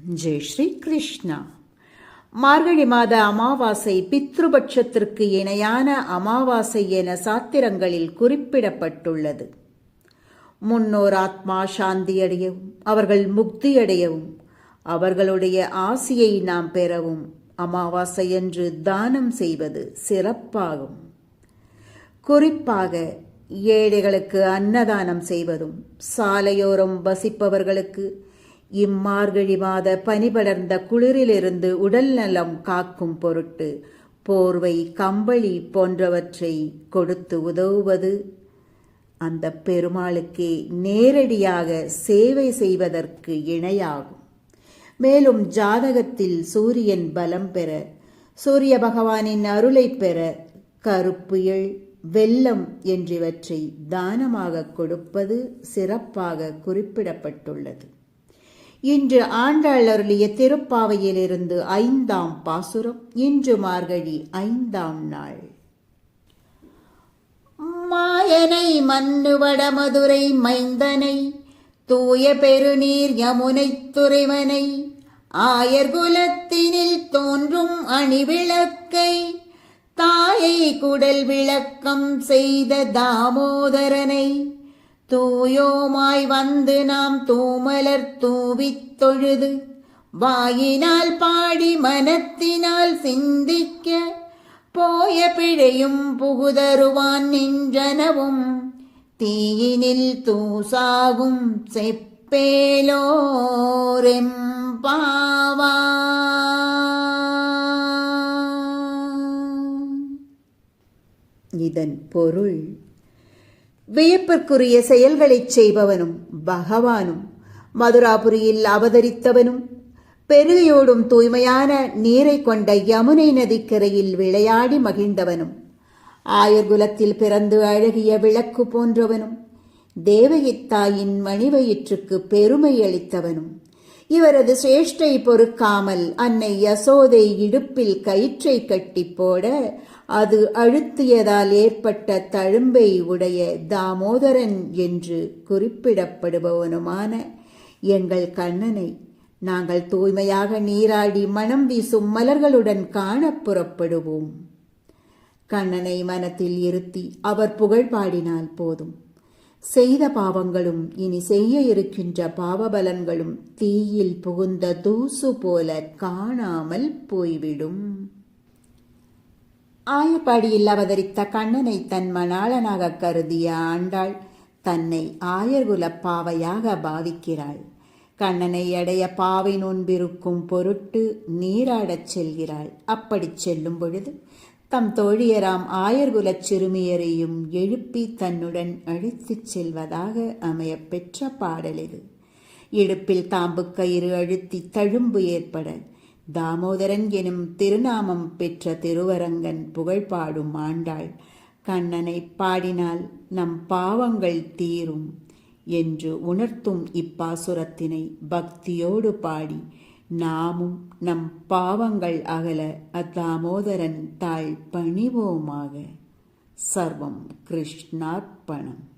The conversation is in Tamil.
ஜெய் ஸ்ரீ கிருஷ்ணா மார்கழி மாத அமாவாசை பித்ருபட்சத்திற்கு இணையான அமாவாசை என சாத்திரங்களில் குறிப்பிடப்பட்டுள்ளது. முன்னோர் ஆத்மா சாந்தியடையவும் அவர்கள் முக்தியடையவும் அவர்களுடைய ஆசியை நாம் பெறவும் அமாவாசை என்று தானம் செய்வது சிறப்பாகும். குறிப்பாக ஏழைகளுக்கு அன்னதானம் செய்வதும் சாலையோரம் வசிப்பவர்களுக்கு இம்மார்கழி மாத பனிபடர்ந்த குளிரிலிருந்து உடல் நலம் காக்கும் பொருட்டு போர்வை கம்பளி போன்றவற்றை கொடுத்து உதவுவது. அந்த பெருமாளுக்கே நேரடியாக சேவை செய்வதற்கு இணையாகும். மேலும் ஜாதகத்தில் சூரியன் பலம் பெற சூரிய பகவானின் அருளை பெற கருப்பு எள் வெல்லம் என்றிவற்றை தானமாக கொடுப்பது சிறப்பாக குறிப்பிடப்பட்டுள்ளது. இன்று ஆண்டாள் அருளிய திருப்பாவையிலிருந்து ஐந்தாம் பாசுரம் இன்று மார்கழி ஐந்தாம் நாள். மாயனை மண்ணு வடமதுரை மைந்தனை தூய பெருநீர் யமுனை துறைவனை ஆயர் குலத்தினில் தோன்றும் அணிவிளக்கை தாயை குடல் விளக்கம் செய்த தாமோதரனை தூயோமாய் வந்து நாம் தூமலர் தூவித் தொழுது வாயினால் பாடி மனத்தினால் சிந்திக்க போய பிழையும் புகுதருவான் நின்றனவும் தீயினில் தூசாகும் செப்பேலோரெம்பாவா. இதன் பொருள் வியப்பிற்குரிய செயல்களைச் செய்பவனும் பகவானும். மதுராபுரியில் அவதரித்தவனும் பெருகையோடும் தூய்மையான நீரை கொண்ட யமுனை நதிக்கரையில் விளையாடி மகிழ்ந்தவனும் ஆயர்குலத்தில் பிறந்து அழகிய விளக்கு போன்றவனும் தேவகித்தாயின் மணிவயிற்றுக்கு பெருமை அளித்தவனும். இவரது சேஷ்டை பொறுக்காமல் அன்னை யசோதை இடுப்பில் கயிற்றை கட்டி போட அது அழுத்தியதால் ஏற்பட்ட தழும்பை உடைய தாமோதரன் என்று குறிப்பிடப்படுபவனுமான எங்கள் கண்ணனை. நாங்கள் தூய்மையாக நீராடி மனம் வீசும் மலர்களுடன் காண புறப்படுவோம். கண்ணனை மனத்தில் இருத்தி அவர் புகழ் பாடினால் போதும். செய்த பாவங்களும் இனி செய்ய இருக்கின்ற பாவபலன்களும் தீயில் புகுந்த தூசு போல காணாமல் போய்விடும். ஆயப்பாடியில் அவதரித்த கண்ணனை தன் மணாளனாக கருதிய ஆண்டாள் தன்னை ஆயர்குல பாவையாக பாவிக்கிறாள். கண்ணனை அடைய பாவை நோன்பிருக்கும் பொருட்டு நீராடச் செல்கிறாள். அப்படிச் செல்லும் பொழுது தம் தோழியராம் ஆயர்குலச் சிறுமியரையும் எழுப்பி தன்னுடன் அழைத்துச் செல்வதாக அமையப் பெற்ற பாடல் இது. இடுப்பில் தாம்புக்கயிறு அழுத்தி தழும்பு ஏற்பட தாமோதரன் எனும் திருநாமம் பெற்ற திருவரங்கன் புகழ் பாடும் ஆண்டாள் கண்ணனை பாடினால் நம் பாவங்கள் தீரும் என்று உணர்த்தும் இப்பாசுரத்தினை பக்தியோடு பாடி நாமும் நம் பாவங்கள் அகல அத்தாமோதரன் தாய் பணிவோமாக. சர்வம் கிருஷ்ணார்ப்பணம்.